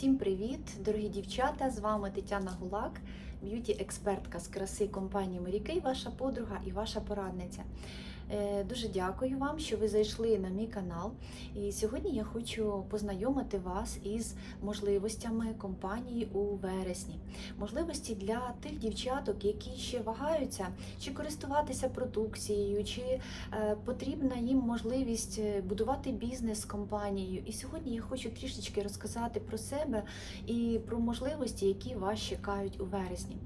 Всім привіт, дорогі дівчата! З вами Тетяна Гулак, б'юті-експертка з краси компанії Морікей, ваша подруга і ваша порадниця. Е, Дуже дякую вам, що ви зайшли на мій канал. І сьогодні я хочу познайомити вас із можливостями компанії у вересні. Можливості для тих дівчаток, які ще вагаються, чи користуватися продукцією, чи е, потрібна їм можливість е, будувати бізнес з компанією. І сьогодні я хочу трішечки розказати про себе і про можливості, які вас чекають у вересні.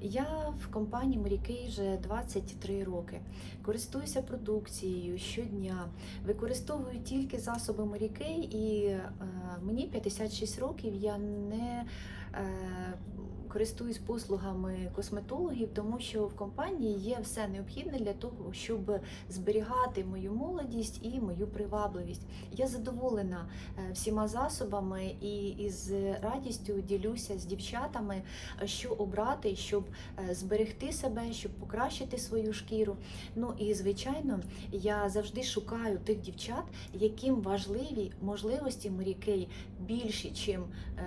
Я в компанії Морякей вже 23 роки. Користуюся продукцією щодня, використовую тільки засоби Морякей, і е, мені 56 років. Я не користуюсь послугами косметологів, тому що в компанії є все необхідне для того, щоб зберігати мою молодість і мою привабливість. Я задоволена е, всіма засобами і із радістю ділюся з дівчатами, е, що обрати, щоб е, зберегти себе, щоб покращити свою шкіру. Ну і звичайно, я завжди шукаю тих дівчат, яким важливі можливості морякей більші, чим е,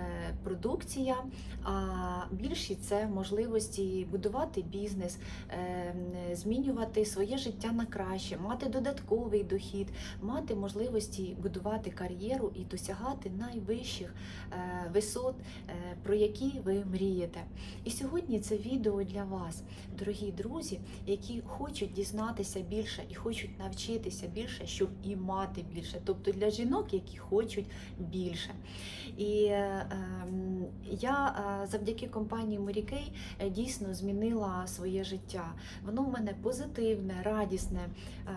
продукція, а більші це можливості будувати бізнес, е, змінювати своє життя на краще, мати додатковий дохід, мати можливості будувати кар'єру і досягати найвищих е, висот, е, про які ви мрієте. І сьогодні це відео для вас, дорогі друзі, які хочуть дізнатися більше і хочуть навчитися більше, щоб і мати більше. Тобто для жінок, які хочуть більше. І е, ем, я е, завдяки компанії Морікей дійсно змінила своє життя. Воно в мене позитивне, радісне. Е,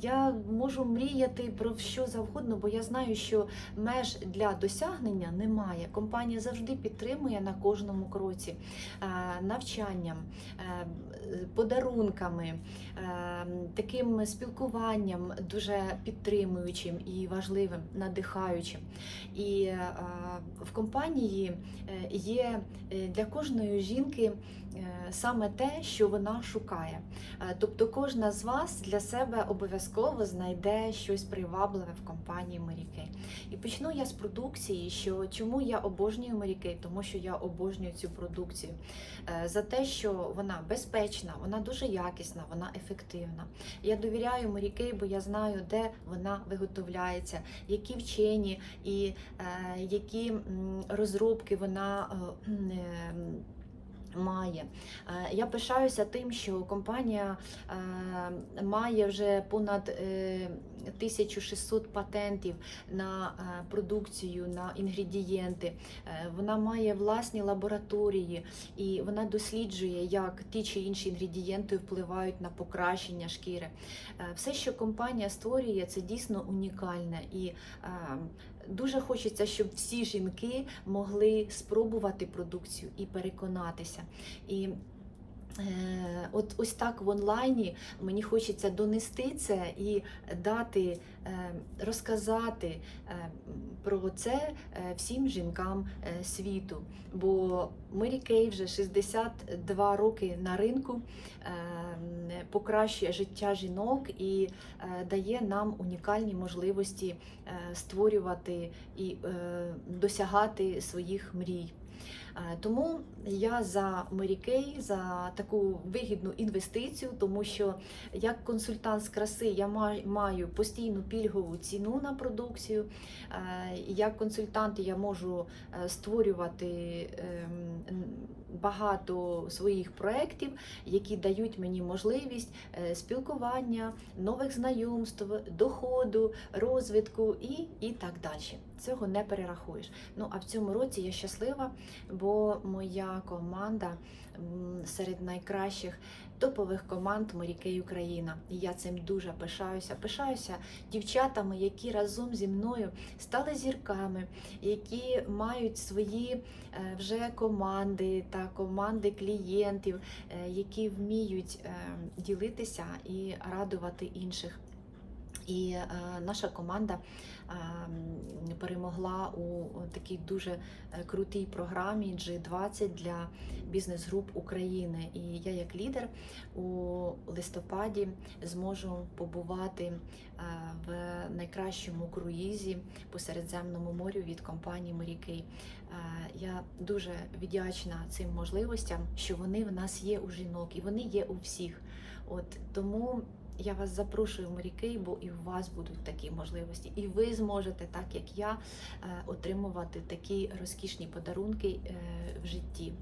Я можу мріяти про що завгодно, бо я знаю, що меж для досягнення немає. Компанія завжди підтримує на кожному кроці е, навчанням, подарунками, таким спілкуванням дуже підтримуючим і важливим, надихаючим. І в компанії є е, для кожної жінки е, саме те, що вона шукає. Е, Тобто кожна з вас для себе обов'язково знайде щось привабливе в компанії Морікей. І почну я з продукції, що чому я обожнюю Морікей, тому що я обожнюю цю продукцію. Е, За те, що вона безпечна, вона дуже якісна, вона ефективна. Я довіряю Морікей, бо я знаю, де вона виготовляється, які вчені і е, які розробки вона е, е, має. Е, Я пишаюся тим, що компанія е, має вже понад е, 1600 патентів на е, продукцію, на інгредієнти. Е, Вона має власні лабораторії і вона досліджує, як ті чи інші інгредієнти впливають на покращення шкіри. Е, Все, що компанія створює, це дійсно унікальне і е, дуже хочеться, щоб всі жінки могли спробувати продукцію і переконатися. І От ось так в онлайні мені хочеться донести це і дати, е, розказати е, про це е, всім жінкам е, світу. Бо Мері Кей вже 62 роки на ринку е, покращує життя жінок і е, дає нам унікальні можливості е, створювати і е, досягати своїх мрій. Е, Тому я за Морікей, за таку вигідну інвестицію, тому що як консультант з краси я ма- маю постійну пільгову ціну на продукцію. Е, Як консультант я можу е, створювати ем, багато своїх проєктів, які дають мені можливість спілкування, нових знайомств, доходу, розвитку і, і так далі. Цього не перерахуєш. Ну а в цьому році я щаслива, бо моя команда серед найкращих топових команд Морікей Україна. І я цим дуже пишаюся. Пишаюся дівчатами, які разом зі мною стали зірками, які мають свої е, вже команди та команди клієнтів, е, які вміють е, ділитися і радувати інших. І наша команда перемогла у такій дуже е, крутій програмі G20 для бізнес-груп України. І я, як лідер, у листопаді зможу побувати е, в найкращому круїзі по Середземному морю від компанії Морякий. Е, Я дуже вдячна цим можливостям, що вони в нас є у жінок і вони є у всіх. От тому я вас запрошую в моряки, бо і у вас будуть такі можливості, і ви зможете, так як я, е, отримувати такі розкішні подарунки е, в житті.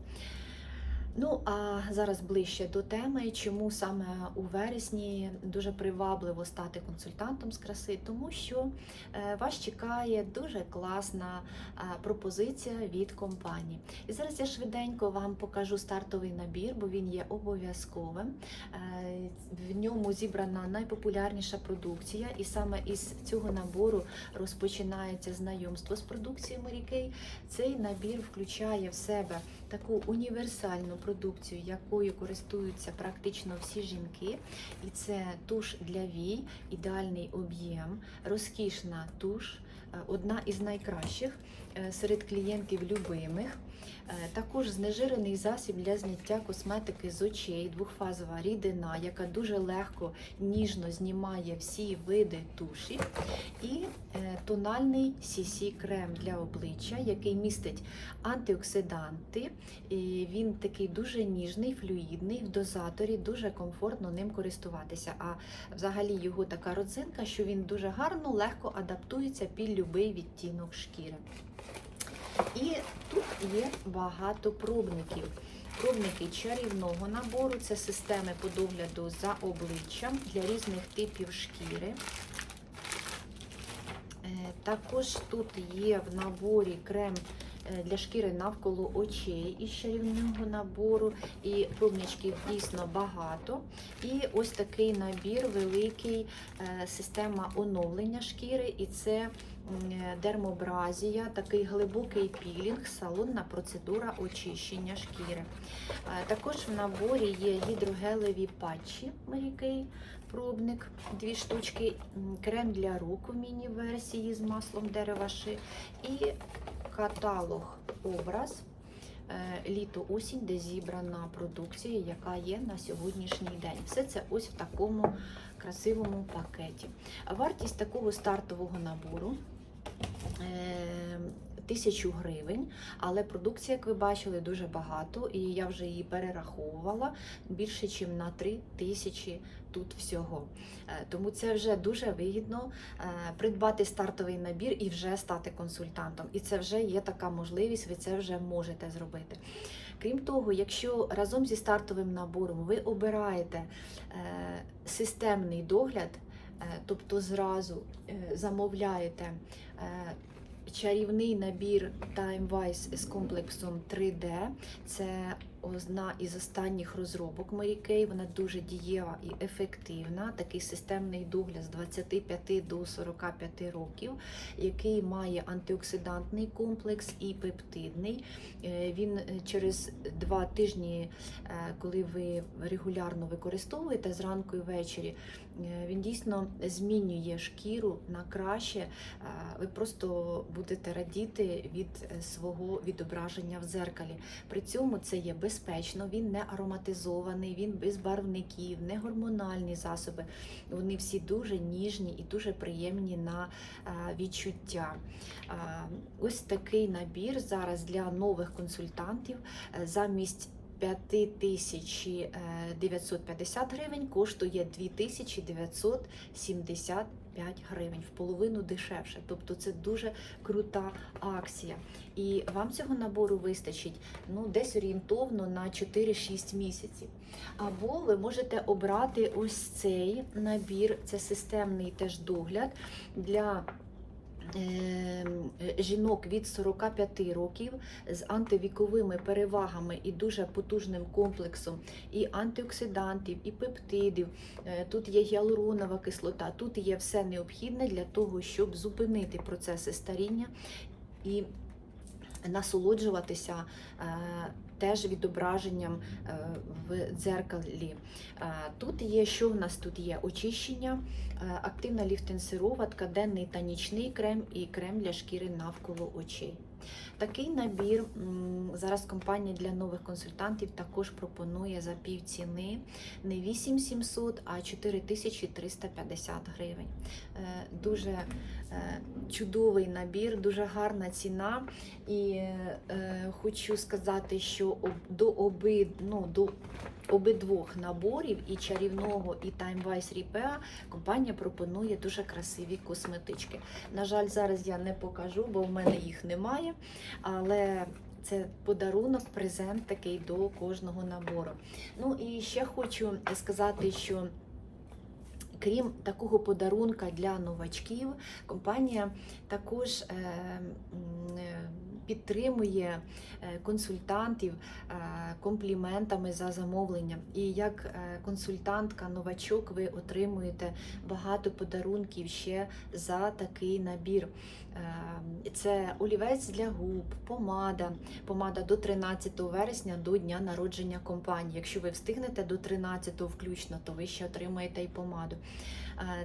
Ну а зараз ближче до теми, чому саме у вересні дуже привабливо стати консультантом з краси, тому що е, вас чекає дуже класна е, пропозиція від компанії. І зараз я швиденько вам покажу стартовий набір, бо він є обов'язковим. Е, В ньому зібрана найпопулярніша продукція, і саме із цього набору розпочинається знайомство з продукцією Морікей. Цей набір включає в себе таку універсальну продукцію, якою користуються практично всі жінки. І це туш для вій, ідеальний об'єм, розкішна туш, одна із найкращих е, серед клієнтів любимих. Е, Також знежирений засіб для зняття косметики з очей, двохфазова рідина, яка дуже легко, ніжно знімає всі види туші. І е, тональний CC крем для обличчя, який містить антиоксиданти. І він такий дуже ніжний, флюїдний, в дозаторі, дуже комфортно ним користуватися. А взагалі його така родзинка, що він дуже гарно, легко адаптується під будь-який відтінок шкіри. І тут є багато пробників. Пробники чарівного набору це системи по догляду за обличчям для різних типів шкіри. Е, Також тут є в наборі крем е, для шкіри навколо очей із чарівного набору, і пробничків дійсно багато. І ось такий набір великий, е, система оновлення шкіри, і це дермобразія, такий глибокий пілінг, салонна процедура очищення шкіри. Е, Також в наборі є гідрогелеві патчі Mary пробник, дві штучки, крем для рук у міні-версії з маслом дерева ши і каталог образ е, літо-осінь, де зібрана продукція, яка є на сьогоднішній день. Все це ось в такому красивому пакеті. Вартість такого стартового набору. Е, Тисячу гривень, але продукція, як ви бачили, дуже багато, і я вже її перераховувала більше, ніж на 3 тисячі тут всього. Е, Тому це вже дуже вигідно е, придбати стартовий набір і вже стати консультантом. І це вже є така можливість, ви це вже можете зробити. Крім того, якщо разом зі стартовим набором ви обираєте е, системний догляд, тобто зразу е, замовляєте е, чарівний набір TimeWise з комплексом 3D, це одна із останніх розробок Mary Вона дуже дієва і ефективна. Такий системний догляд з 25 до 45 років, який має антиоксидантний комплекс і пептидний. Е, Він е, через два тижні, е, коли ви регулярно використовуєте зранку і ввечері, він дійсно змінює шкіру на краще. Ви просто будете радіти від свого відображення в дзеркалі. При цьому це є безпечно, він не ароматизований, він без барвників, не гормональні засоби. Вони всі дуже ніжні і дуже приємні на е, відчуття. Е, Ось такий набір зараз для нових консультантів е, замість 5950 гривень коштує 2975 гривень, в половину дешевше. Тобто це дуже крута акція. І вам цього набору вистачить ну, десь орієнтовно на 4-6 місяців. Або ви можете обрати ось цей набір, це системний теж догляд для. Е, Жінок від 45 років з антивіковими перевагами і дуже потужним комплексом і антиоксидантів, і пептидів. Е, Тут є гіалуронова кислота, тут є все необхідне для того, щоб зупинити процеси старіння і насолоджуватися е, теж відображенням е, в дзеркалі. Е, Тут є, що в нас тут є? Очищення, е, активна ліфтенсироватка, денний та нічний крем і крем для шкіри навколо очей. Такий набір зараз компанія для нових консультантів також пропонує за пів ціни не 8700, а 4350 гривень. Е, Дуже е, чудовий набір, дуже гарна ціна. І е, хочу сказати, що до, оби, ну, до обидвох наборів і чарівного, і Wise Repair компанія пропонує дуже красиві косметички. На жаль, зараз я не покажу, бо в мене їх немає. Але це подарунок, презент такий до кожного набору. Ну і ще хочу сказати, що. Крім такого подарунка для новачків, компанія також е, е, підтримує е, консультантів е, компліментами за замовлення. І як е, консультантка, новачок, ви отримуєте багато подарунків ще за такий набір. Це олівець для губ, помада, помада до 13 вересня до дня народження компанії. Якщо ви встигнете до 13 включно, то ви ще отримаєте і помаду.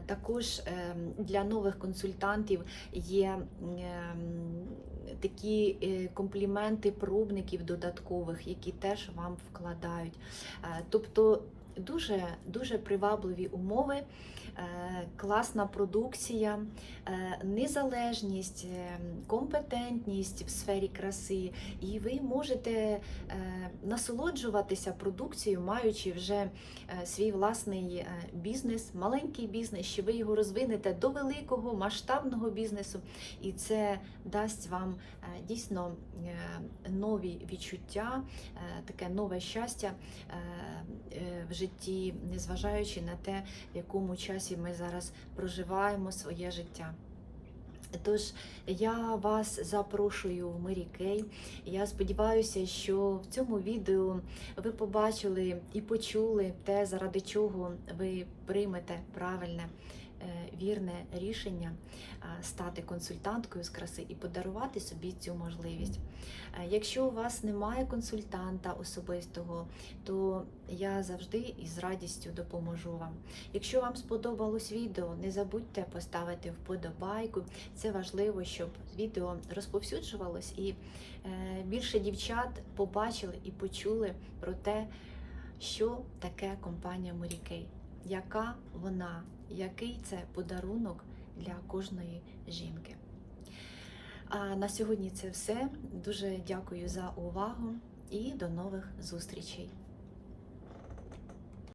Також ем, для нових консультантів є такі е, компліменти пробників додаткових, які теж вам вкладають. Е, Тобто дуже, дуже привабливі умови, е, класна продукція, е, незалежність, е, компетентність в сфері краси, і ви можете насолоджуватися продукцією, маючи вже свій власний бізнес, маленький бізнес, що ви його розвинете до великого масштабного бізнесу, і це дасть вам дійсно нові відчуття, таке нове щастя в житті, незважаючи на те, в якому часі ми зараз проживаємо своє життя. Тож я вас запрошую в Мері Кей. Я сподіваюся, що в цьому відео ви побачили і почули те, заради чого ви приймете правильне, вірне рішення е, стати консультанткою з краси і подарувати собі цю можливість. Е, Якщо у вас немає консультанта особистого, то я завжди із радістю допоможу вам. Якщо вам сподобалось відео, не забудьте поставити вподобайку. Це важливо, щоб відео розповсюджувалось і е, більше дівчат побачили і почули про те, що таке компанія Морікей, яка вона, який це подарунок для кожної жінки. А на сьогодні це все. Дуже дякую за увагу і до нових зустрічей.